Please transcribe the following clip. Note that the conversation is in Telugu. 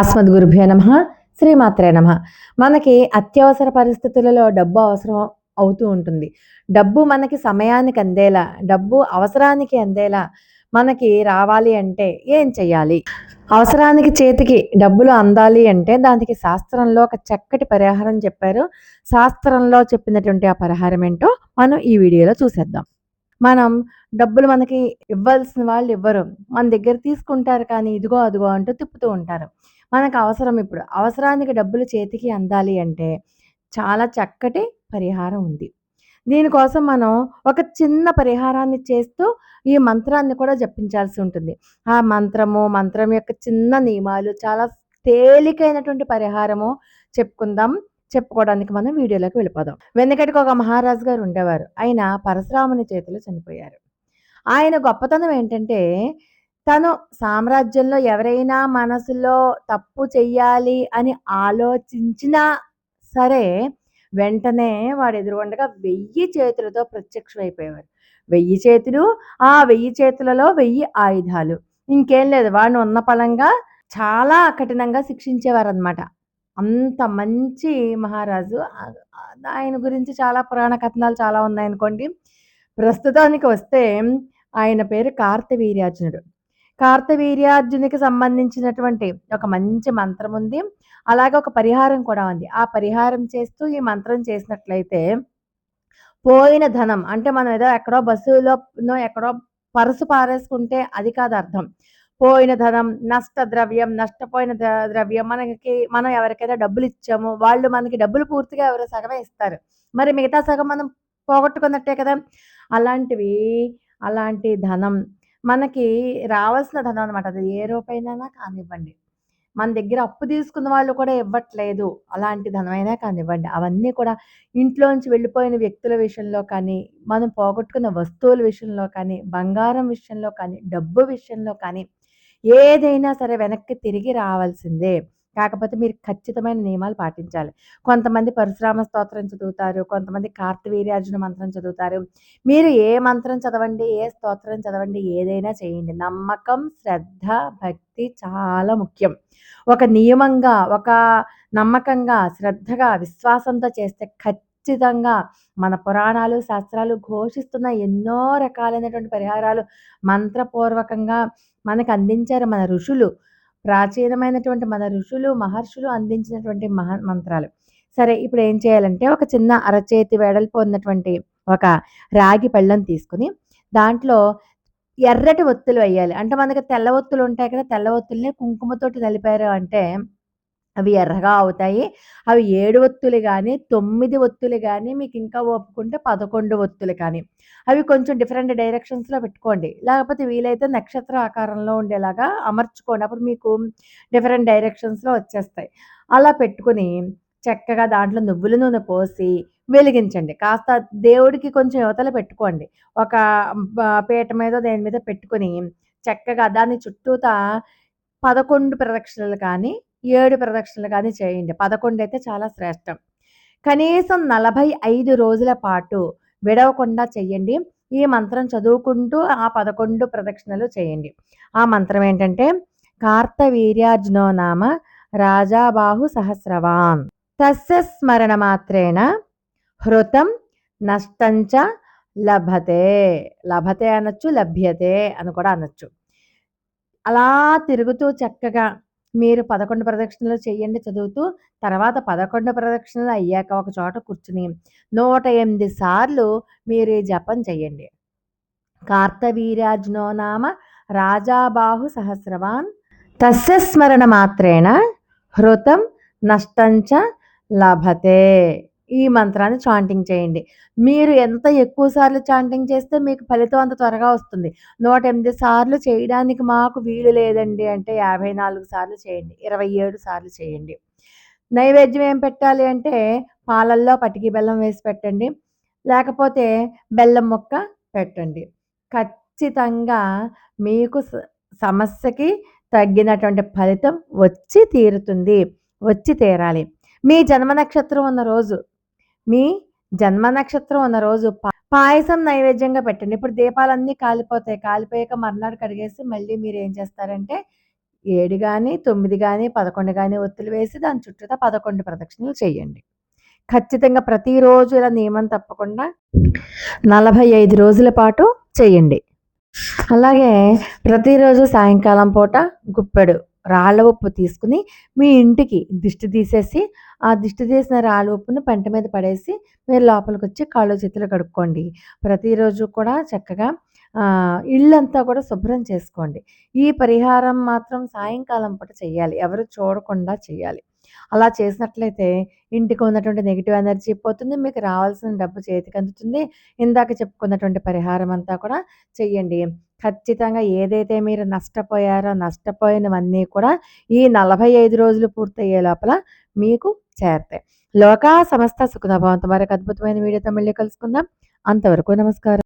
అస్మద్ గురుభ్యో నమ. శ్రీమాత్రే నమ. మనకి అత్యవసర పరిస్థితులలో డబ్బు అవసరం అవుతూ ఉంటుంది. డబ్బు మనకి సమయానికి అందేలా డబ్బు అవసరానికి అందేలా మనకి రావాలి అంటే ఏం చెయ్యాలి? అవసరానికి చేతికి డబ్బులు అందాలి అంటే దానికి శాస్త్రంలో ఒక చక్కటి పరిహారం చెప్పారు. శాస్త్రంలో చెప్పినటువంటి ఆ పరిహారం ఏంటో మనం ఈ వీడియోలో చూసేద్దాం. మనం డబ్బులు మనకి ఇవ్వాల్సిన వాళ్ళు ఇవ్వరు మన దగ్గర తీసుకుంటారు కానీ ఇదిగో అదిగో అంటూ తిప్పుతూ ఉంటారు. మనకు అవసరం ఇప్పుడు. అవసరానికి డబ్బులు చేతికి అందాలి అంటే చాలా చక్కటి పరిహారం ఉంది. దీనికోసం మనం ఒక చిన్న పరిహారాన్ని చేస్తూ ఈ మంత్రాన్ని కూడా జపించాల్సి ఉంటుంది. ఆ మంత్రము మంత్రం యొక్క చిన్న నియమాలు చాలా తేలికైనటువంటి పరిహారము చెప్పుకుందాం. చెప్పుకోవడానికి మనం వీడియోలోకి వెళ్ళిపోదాం. వెనకటికి ఒక మహారాజు గారు ఉండేవారు. ఆయన పరశురాముని చేతిలో చనిపోయారు. ఆయన గొప్పతనం ఏంటంటే తను సామ్రాజ్యంలో ఎవరైనా మనసులో తప్పు చెయ్యాలి అని ఆలోచించినా సరే వెంటనే వాడు ఎదురుగుండగా వెయ్యి చేతులతో ప్రత్యక్షమైపోయేవారు వెయ్యి చేతులు ఆ వెయ్యి చేతులలో వెయ్యి ఆయుధాలు. ఇంకేం లేదు వాడిని ఉన్న పలంగా చాలా కఠినంగా శిక్షించేవారు అనమాట అంత మంచి మహారాజు. ఆయన గురించి చాలా పురాణ కథనాలు చాలా ఉన్నాయనుకోండి. ప్రస్తుతానికి వస్తే ఆయన పేరు కార్తవీర్యార్జునుడు. కార్తవీర్యార్జునికి సంబంధించినటువంటి ఒక మంచి మంత్రం ఉంది. అలాగే ఒక పరిహారం కూడా ఉంది. ఆ పరిహారం చేస్తూ ఈ మంత్రం చేసినట్లయితే పోయిన ధనం అంటే మనం ఏదో ఎక్కడో బస్సులో ఎక్కడో పరుసు పారేసుకుంటే అది కాదు అర్థం. పోయిన ధనం నష్ట ద్రవ్యం నష్టపోయిన ద్రవ్యం మనకి మనం ఎవరికైనా డబ్బులు ఇచ్చాము వాళ్ళు మనకి డబ్బులు పూర్తిగా ఎవరో సగమే ఇస్తారు. మరి మిగతా సగం మనం పోగొట్టుకున్నట్టే కదా? అలాంటివి అలాంటి ధనం మనకి రావాల్సిన ధనం అనమాట అది ఏ రూపాయినైనా కానివ్వండి. మన దగ్గర అప్పు తీసుకున్న వాళ్ళు కూడా ఇవ్వట్లేదు. అలాంటి ధనమైనా కానివ్వండి. అవన్నీ కూడా ఇంట్లోంచి వెళ్ళిపోయిన వ్యక్తుల విషయంలో కానీ మనం పోగొట్టుకున్న వస్తువుల విషయంలో కానీ బంగారం విషయంలో కానీ డబ్బు విషయంలో కానీ ఏదైనా సరే వెనక్కి తిరిగి రావాల్సిందే. కాకపోతే మీరు ఖచ్చితమైన నియమాలు పాటించాలి. కొంతమంది పరశురామ స్తోత్రం చదువుతారు కొంతమంది కార్తవీర్యార్జున మంత్రం చదువుతారు. మీరు ఏ మంత్రం చదవండి ఏ స్తోత్రం చదవండి ఏదైనా చేయండి. నమ్మకం శ్రద్ధ భక్తి చాలా ముఖ్యం. ఒక నియమంగా ఒక నమ్మకంగా శ్రద్ధగా విశ్వాసంతో చేస్తే ఖచ్చితంగా మన పురాణాలు శాస్త్రాలు ఘోషిస్తున్న ఎన్నో రకాలైనటువంటి పరిహారాలు మంత్రపూర్వకంగా మనకు అందించారు మన ఋషులు. ప్రాచీనమైనటువంటి మన ఋషులు మహర్షులు అందించినటువంటి మహా మంత్రాలు. సరే ఇప్పుడు ఏం చేయాలంటే ఒక చిన్న అరచేతి వెడల్పు ఉన్నటువంటి ఒక రాగి పళ్ళెం తీసుకుని దాంట్లో ఎర్రటి ఒత్తులు వేయాలి. అంటే మనకి తెల్ల ఒత్తులు ఉంటాయి కదా తెల్ల ఒత్తుల్ని కుంకుమతోటి నలిపారు అంటే అవి ఎర్రగా అవుతాయి. అవి ఏడు ఒత్తులు కానీ తొమ్మిది ఒత్తులు కానీ మీకు ఇంకా ఒప్పుకుంటే పదకొండు ఒత్తులు కానీ. అవి కొంచెం డిఫరెంట్ డైరెక్షన్స్లో పెట్టుకోండి. లేకపోతే వీలైతే నక్షత్ర ఆకారంలో ఉండేలాగా అమర్చుకోండి. అప్పుడు మీకు డిఫరెంట్ డైరెక్షన్స్లో వచ్చేస్తాయి. అలా పెట్టుకుని చక్కగా దాంట్లో నువ్వుల నూనె పోసి వెలిగించండి. కాస్త దేవుడికి కొంచెం యువతలు పెట్టుకోండి. ఒక పీట మీద దేని మీద పెట్టుకుని చక్కగా దాని చుట్టూతా పదకొండు ప్రదక్షిణలు కానీ ఏడు ప్రదక్షిణలు కానీ చేయండి. పదకొండు అయితే చాలా శ్రేష్టం. కనీసం నలభై ఐదు రోజుల పాటు విడవకుండా చెయ్యండి ఈ మంత్రం చదువుకుంటూ ఆ పదకొండు ప్రదక్షిణలు చేయండి. ఆ మంత్రం ఏంటంటే కార్తవీర్యార్జునో నామ రాజాబాహు సహస్రవాన్. తస్య స్మరణ మాత్రేణ హృతం నష్టంచ లభతే. లభతే అనొచ్చు లభ్యతే అని కూడా అనొచ్చు. అలా తిరుగుతూ చక్కగా మీరు పదకొండు ప్రదక్షిణలు చేయండి చదువుతూ తర్వాత పదకొండు ప్రదక్షిణలు అయ్యాక ఒక చోట కూర్చుని నూట ఎనిమిది సార్లు మీరు ఈ జపం చేయండి. కార్తవీరాజ్నో నామ రాజాబాహు సహస్రవాన్. తస్య స్మరణ మాత్రేణ హృతం నష్టంచ లభతే. ఈ మంత్రాన్ని చాంటింగ్ చేయండి. మీరు ఎంత ఎక్కువ సార్లు చాంటింగ్ చేస్తే మీకు ఫలితం అంత త్వరగా వస్తుంది. నూట ఎనిమిది సార్లు చేయడానికి మాకు వీలు లేదండి అంటే యాభై నాలుగు సార్లు చేయండి. ఇరవై ఏడు సార్లు చేయండి. నైవేద్యం ఏం పెట్టాలి అంటే పాలల్లో పటికి బెల్లం వేసి పెట్టండి. లేకపోతే బెల్లం ముక్క పెట్టండి. ఖచ్చితంగా మీకు సమస్యకి తగ్గినటువంటి ఫలితం వచ్చి తీరుతుంది. వచ్చి తీరాలి. మీ జన్మ నక్షత్రం ఉన్న రోజు మీ జన్మ నక్షత్రం ఉన్న రోజు పాయసం నైవేద్యంగా పెట్టండి ఇప్పుడు దీపాలన్నీ కాలిపోతాయి కాలిపోయాక మర్నాడు కడిగేసి మళ్ళీ మీరు ఏం చేస్తారంటే ఏడు కానీ తొమ్మిది కానీ పదకొండు కానీ ఒత్తులు వేసి దాని చుట్టూతా 11 ప్రదక్షిణలు చేయండి. ఖచ్చితంగా ప్రతిరోజు ఇలా నియమం తప్పకుండా 45 రోజుల పాటు చేయండి. అలాగే ప్రతిరోజు సాయంకాలం పూట గుప్పెడు రాళ్ళ ఉప్పు తీసుకుని మీ ఇంటికి దిష్టి తీసేసి, ఆ దిష్టి తీసిన రాళ్ళ ఉప్పుని పెంట మీద పడేసి మీరు లోపలికి వచ్చి కాళ్ళు, చేతులు కడుక్కోండి. ప్రతిరోజు కూడా చక్కగా ఇళ్ళంతా కూడా శుభ్రం చేసుకోండి. ఈ పరిహారం మాత్రం సాయంకాలం పూట చేయాలి. ఎవరు చూడకుండా చేయాలి. అలా చేసినట్లయితే ఇంటికి ఉన్నటువంటి నెగిటివ్ ఎనర్జీ పోతుంది. మీకు రావాల్సిన డబ్బు చేతికి అందుతుంది ఇందాక చెప్పుకున్నటువంటి పరిహారం అంతా కూడా చెయ్యండి. ఖచ్చితంగా ఏదైతే మీరు నష్టపోయారో, నష్టపోయినవన్నీ కూడా ఈ 45 రోజులు పూర్తయ్యే లోపల మీకు చేరతాయి. లోకా సమస్త సుఖినో మరొక అద్భుతమైన వీడియోతో మళ్ళీ కలుసుకుందాం. అంతవరకు నమస్కారం.